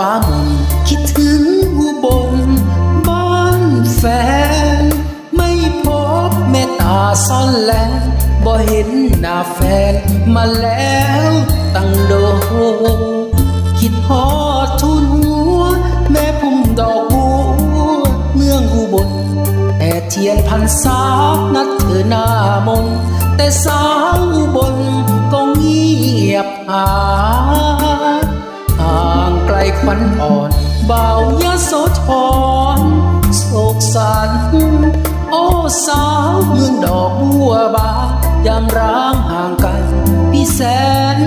ฟ้ามุนคิดถึงอุบลบ้านแฟน ไม่พบเมตตาซ่อนแลบ่เห็นหน้าแฟนมาแล้วตั้งโด คิดฮอดทุนหัว แม่พุ่มดอกบัวเมืองอุบลแต่เทียนพันษานัดเธอหน้ามนแต่สาวอุบลก็เงียบหาย ฝันอ่อนบ่าวยาโสธรโศกสันโอ้สาวเมืองดอกบัวบานยามร้างห่างกันพี่แสน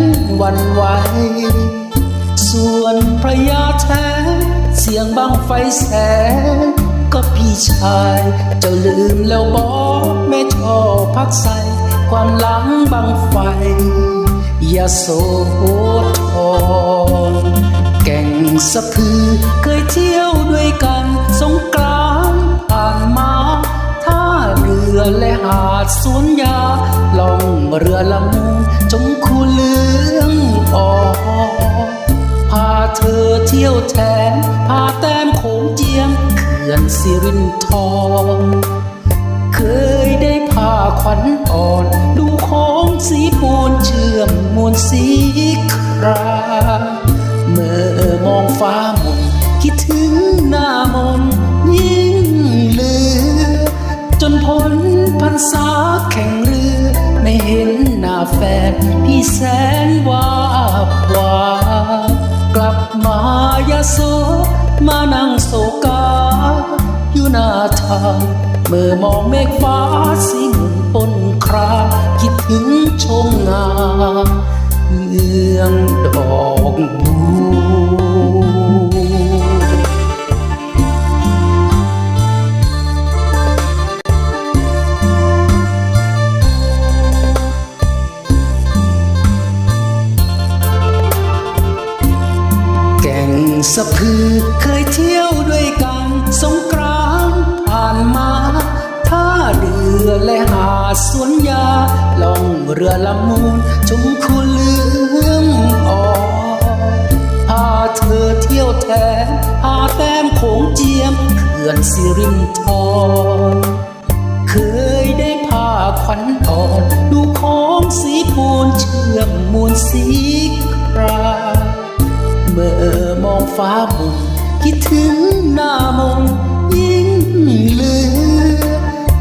วันไหวส่วนพระยาแท้เสียงบังไฟแสนก็พี่ชายเจ้าลืมแล้วบอกแม่ชอบพักใส่ความหลังบังไฟยาโสธรแก่ง สะพือเคยเที่ยวด้วยกัน สงกรานต์ผ่านมาท่าเรือและหาดสวนยาล่องเรือลำมูจมคูเลืองออกพาเธอเที่ยวแทนพาแต้มโขงเจียมเขื่อนสิรินทรเคยได้พาขวัญอ่อนดูค้ง มนยิ่งเหลือ จนพ้นพรรษาแข่งเรือ ไม่เห็นหน้าแฟนพี่แสนว่าบวากลับมายาโสมานั่งโศกา อยู่หน้าทางเมื่อมองเมฆฟ้าสีหมุนปนครา คิดถึงชมงามเมืองดอกบัว สะพือเคยเที่ยวด้วยกันสงกรานผ่านมาท่าเรือและหาดสวนยาล่องเรือลำมูลชมคูเหลืองออกพาเธอเที่ยวแทนพาแต้มโขงเจียมเขื่อนสิรินทรเคยได้พาขวัญอ่อน ดูของสีปูนเชื่อมมูลสี ฟ้ามุนคิดถึงหน้ามนยิ่งเลือ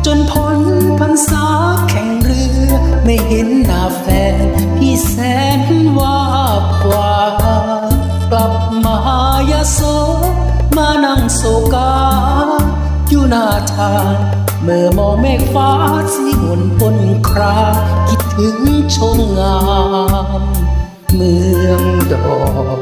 จนพ้นพรรษาแข่งเรือ ไม่เห็นหน้าแฟน พี่แสนว่าบวากลับมายาโสมานั่งโศกา อยู่หน้าทางเมื่อมองเมฆฟ้าสีหนปนครา คิดถึงชมงาม เมืองดอก